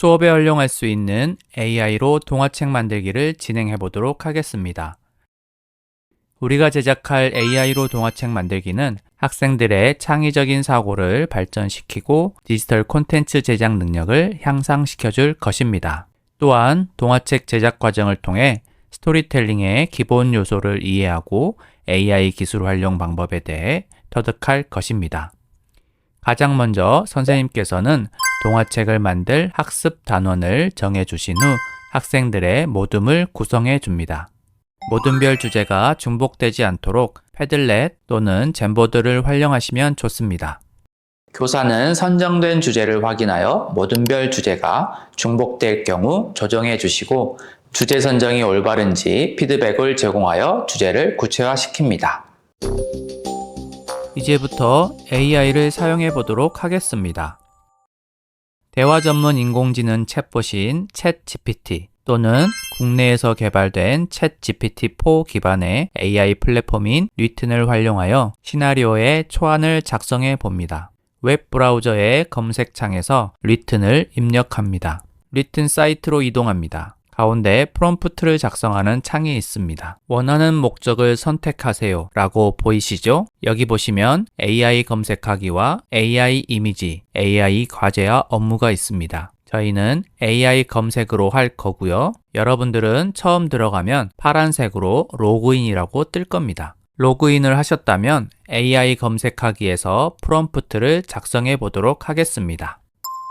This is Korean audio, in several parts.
수업에 활용할 수 있는 AI로 동화책 만들기를 진행해 보도록 하겠습니다. 우리가 제작할 AI로 동화책 만들기는 학생들의 창의적인 사고를 발전시키고 디지털 콘텐츠 제작 능력을 향상시켜 줄 것입니다. 또한 동화책 제작 과정을 통해 스토리텔링의 기본 요소를 이해하고 AI 기술 활용 방법에 대해 터득할 것입니다. 가장 먼저 선생님께서는 동화책을 만들 학습 단원을 정해 주신 후 학생들의 모둠을 구성해 줍니다. 모둠별 주제가 중복되지 않도록 패들렛 또는 젠보드를 활용하시면 좋습니다. 교사는 선정된 주제를 확인하여 모둠별 주제가 중복될 경우 조정해 주시고 주제 선정이 올바른지 피드백을 제공하여 주제를 구체화시킵니다. 이제부터 AI를 사용해 보도록 하겠습니다. 대화 전문 인공지능 챗봇인 챗GPT 또는 국내에서 개발된 챗GPT4 기반의 AI 플랫폼인 리튼을 활용하여 시나리오의 초안을 작성해 봅니다. 웹 브라우저의 검색창에서 리튼을 입력합니다. 리튼 사이트로 이동합니다. 가운데 프롬프트를 작성하는 창이 있습니다. 원하는 목적을 선택하세요 라고 보이시죠? 여기 보시면 AI 검색하기와 AI 이미지, AI 과제와 업무가 있습니다. 저희는 AI 검색으로 할 거고요. 여러분들은 처음 들어가면 파란색으로 로그인이라고 뜰 겁니다. 로그인을 하셨다면 AI 검색하기에서 프롬프트를 작성해 보도록 하겠습니다.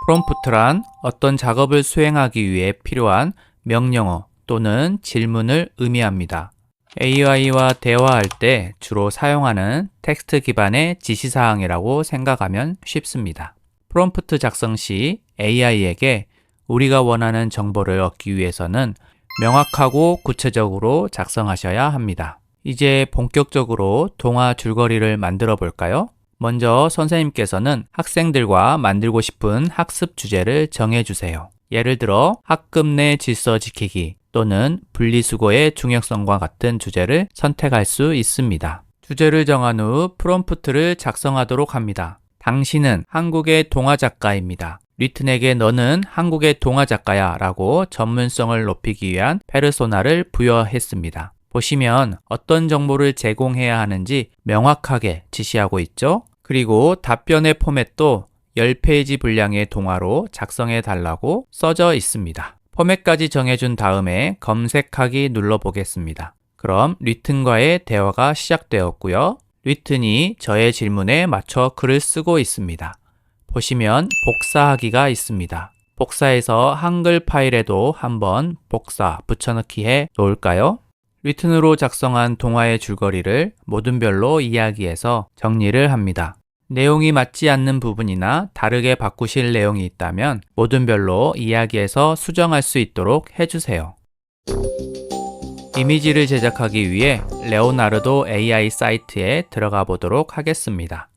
프롬프트란 어떤 작업을 수행하기 위해 필요한 명령어 또는 질문을 의미합니다. AI와 대화할 때 주로 사용하는 텍스트 기반의 지시사항이라고 생각하면 쉽습니다. 프롬프트 작성 시 AI에게 우리가 원하는 정보를 얻기 위해서는 명확하고 구체적으로 작성하셔야 합니다. 이제 본격적으로 동화 줄거리를 만들어 볼까요? 먼저 선생님께서는 학생들과 만들고 싶은 학습 주제를 정해 주세요. 예를 들어 학급 내 질서 지키기 또는 분리수거의 중요성과 같은 주제를 선택할 수 있습니다. 주제를 정한 후 프롬프트를 작성하도록 합니다. 당신은 한국의 동화 작가입니다. 리튼에게 너는 한국의 동화 작가야 라고 전문성을 높이기 위한 페르소나를 부여했습니다. 보시면 어떤 정보를 제공해야 하는지 명확하게 지시하고 있죠? 그리고 답변의 포맷도 10페이지 분량의 동화로 작성해 달라고 써져 있습니다. 포맷까지 정해준 다음에 검색하기 눌러보겠습니다. 그럼 리튼과의 대화가 시작되었고요. 리튼이 저의 질문에 맞춰 글을 쓰고 있습니다. 보시면 복사하기가 있습니다. 복사해서 한글 파일에도 한번 복사 붙여넣기 해 놓을까요? 리튼으로 작성한 동화의 줄거리를 모든별로 이야기해서 정리를 합니다. 내용이 맞지 않는 부분이나 다르게 바꾸실 내용이 있다면 모든 별로 이야기해서 수정할 수 있도록 해주세요. 이미지를 제작하기 위해 레오나르도 AI 사이트에 들어가 보도록 하겠습니다.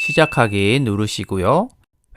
시작하기 누르시고요.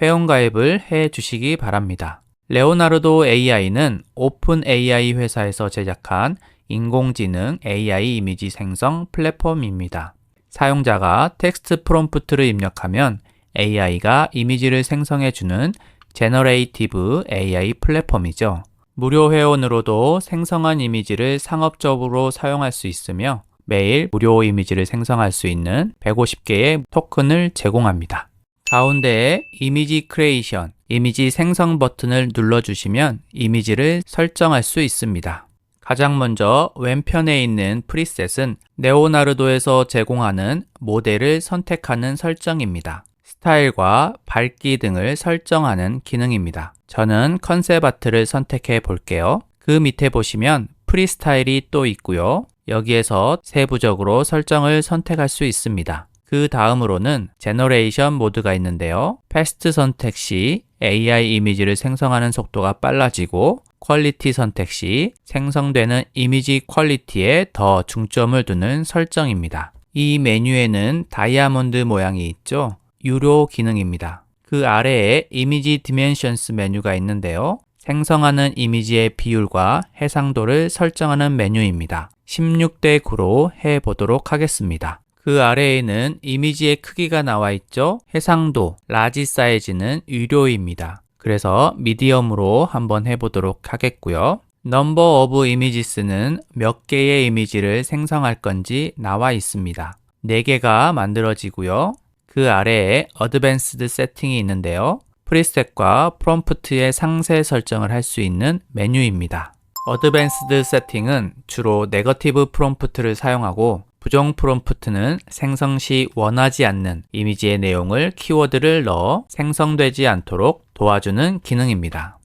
회원가입을 해 주시기 바랍니다. 레오나르도 AI는 오픈 AI 회사에서 제작한 인공지능 AI 이미지 생성 플랫폼입니다. 사용자가 텍스트 프롬프트를 입력하면 AI가 이미지를 생성해 주는 제너레이티브 AI 플랫폼이죠. 무료 회원으로도 생성한 이미지를 상업적으로 사용할 수 있으며 매일 무료 이미지를 생성할 수 있는 150개의 토큰을 제공합니다. 가운데에 이미지 크리에이션, 이미지 생성 버튼을 눌러주시면 이미지를 설정할 수 있습니다. 가장 먼저 왼편에 있는 프리셋은 네오나르도에서 제공하는 모델을 선택하는 설정입니다. 스타일과 밝기 등을 설정하는 기능입니다. 저는 컨셉 아트를 선택해 볼게요. 그 밑에 보시면 프리스타일이 또 있고요. 여기에서 세부적으로 설정을 선택할 수 있습니다. 그 다음으로는 제너레이션 모드가 있는데요. 패스트 선택 시 AI 이미지를 생성하는 속도가 빨라지고 퀄리티 선택 시 생성되는 이미지 퀄리티에 더 중점을 두는 설정입니다. 이 메뉴에는 다이아몬드 모양이 있죠. 유료 기능입니다. 그 아래에 이미지 디멘션스 메뉴가 있는데요. 생성하는 이미지의 비율과 해상도를 설정하는 메뉴입니다. 16대 9로 해 보도록 하겠습니다. 그 아래에는 이미지의 크기가 나와 있죠? 해상도, 라지 사이즈는 유료입니다. 그래서 미디엄으로 한번 해보도록 하겠고요. 넘버 오브 이미지스는 몇 개의 이미지를 생성할 건지 나와 있습니다. 4개가 만들어지고요. 그 아래에 어드밴스드 세팅이 있는데요. 프리셋과 프롬프트의 상세 설정을 할 수 있는 메뉴입니다. 어드밴스드 세팅은 주로 네거티브 프롬프트를 사용하고 부정 프롬프트는 생성 시 원하지 않는 이미지의 내용을 키워드를 넣어 생성되지 않도록 도와주는 기능입니다.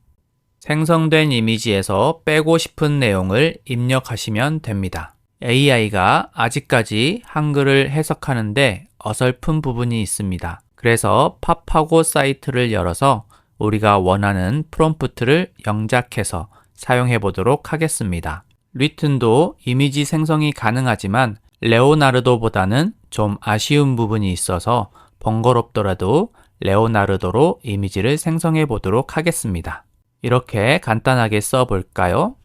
생성된 이미지에서 빼고 싶은 내용을 입력하시면 됩니다. AI가 아직까지 한글을 해석하는데 어설픈 부분이 있습니다. 그래서 팝하고 사이트를 열어서 우리가 원하는 프롬프트를 영작해서 사용해 보도록 하겠습니다. 리튼도 이미지 생성이 가능하지만 레오나르도보다는 좀 아쉬운 부분이 있어서 번거롭더라도 레오나르도로 이미지를 생성해 보도록 하겠습니다. 이렇게 간단하게 써볼까요?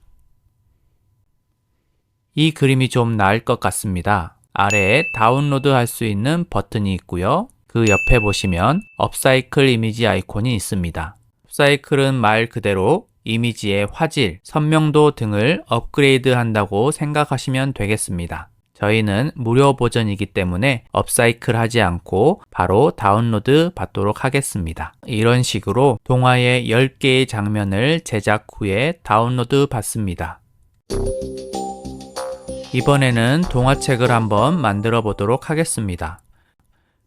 이 그림이 좀 나을 것 같습니다. 아래에 다운로드 할 수 있는 버튼이 있고요. 그 옆에 보시면 업사이클 이미지 아이콘이 있습니다. 업사이클은 말 그대로 이미지의 화질, 선명도 등을 업그레이드 한다고 생각하시면 되겠습니다. 저희는 무료 버전이기 때문에 업사이클 하지 않고 바로 다운로드 받도록 하겠습니다. 이런 식으로 동화의 10개의 장면을 제작 후에 다운로드 받습니다. 이번에는 동화책을 한번 만들어 보도록 하겠습니다.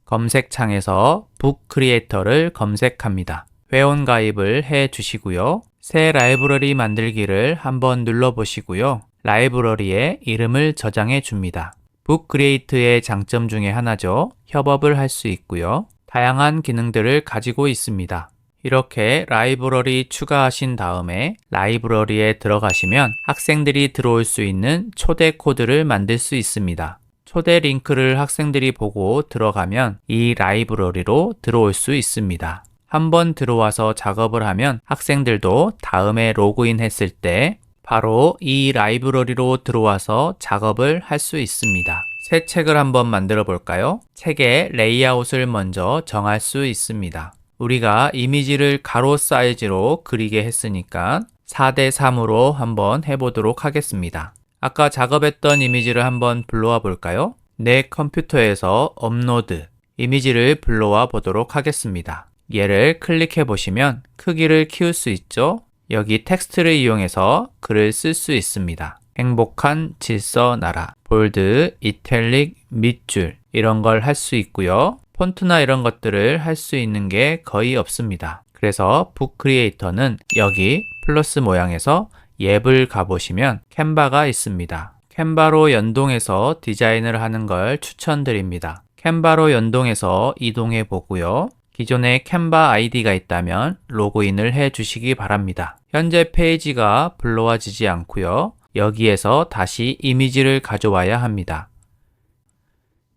검색창에서 북 크리에이터를 검색합니다. 회원 가입을 해 주시고요. 새 라이브러리 만들기를 한번 눌러 보시고요. 라이브러리에 이름을 저장해 줍니다. 북크리에이트의 장점 중에 하나죠. 협업을 할 수 있고요. 다양한 기능들을 가지고 있습니다. 이렇게 라이브러리 추가하신 다음에 라이브러리에 들어가시면 학생들이 들어올 수 있는 초대 코드를 만들 수 있습니다. 초대 링크를 학생들이 보고 들어가면 이 라이브러리로 들어올 수 있습니다. 한번 들어와서 작업을 하면 학생들도 다음에 로그인 했을 때 바로 이 라이브러리로 들어와서 작업을 할 수 있습니다. 새 책을 한번 만들어 볼까요? 책의 레이아웃을 먼저 정할 수 있습니다. 우리가 이미지를 가로 사이즈로 그리게 했으니까 4대 3으로 한번 해보도록 하겠습니다. 아까 작업했던 이미지를 한번 불러와 볼까요? 내 컴퓨터에서 업로드 이미지를 불러와 보도록 하겠습니다. 얘를 클릭해 보시면 크기를 키울 수 있죠? 여기 텍스트를 이용해서 글을 쓸 수 있습니다. 행복한 질서 나라, 볼드, 이탈릭, 밑줄 이런 걸 할 수 있고요. 폰트나 이런 것들을 할 수 있는 게 거의 없습니다. 그래서 북 크리에이터는 여기 플러스 모양에서 앱을 가보시면 캔바가 있습니다. 캔바로 연동해서 디자인을 하는 걸 추천드립니다. 캔바로 연동해서 이동해 보고요. 기존에 캔바 아이디가 있다면 로그인을 해 주시기 바랍니다. 현재 페이지가 불러와지지 않고요. 여기에서 다시 이미지를 가져와야 합니다.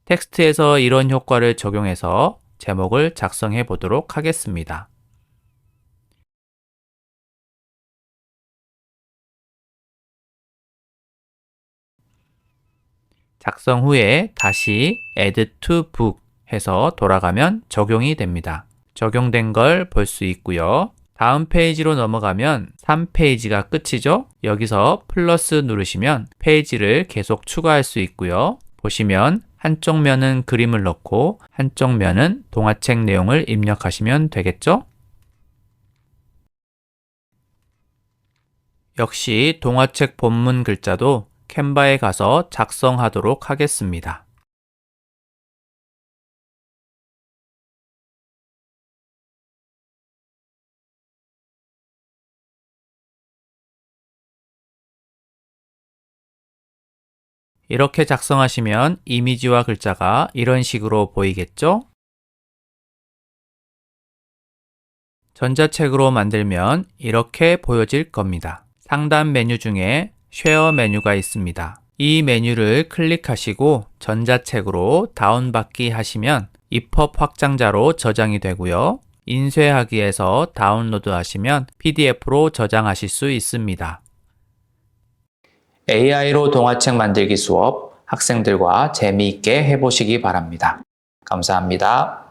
텍스트에서 이런 효과를 적용해서 제목을 작성해 보도록 하겠습니다. 작성 후에 다시 add to book 해서 돌아가면 적용이 됩니다. 적용된 걸 볼 수 있고요. 다음 페이지로 넘어가면 3페이지가 끝이죠? 여기서 플러스 누르시면 페이지를 계속 추가할 수 있고요. 보시면 한쪽 면은 그림을 넣고 한쪽 면은 동화책 내용을 입력하시면 되겠죠? 역시 동화책 본문 글자도 캔바에 가서 작성하도록 하겠습니다. 이렇게 작성하시면 이미지와 글자가 이런 식으로 보이겠죠? 전자책으로 만들면 이렇게 보여질 겁니다. 상단 메뉴 중에 쉐어 메뉴가 있습니다. 이 메뉴를 클릭하시고 전자책으로 다운받기 하시면 EPUB 확장자로 저장이 되고요. 인쇄하기에서 다운로드 하시면 PDF로 저장하실 수 있습니다. AI로 동화책 만들기 수업 학생들과 재미있게 해보시기 바랍니다. 감사합니다.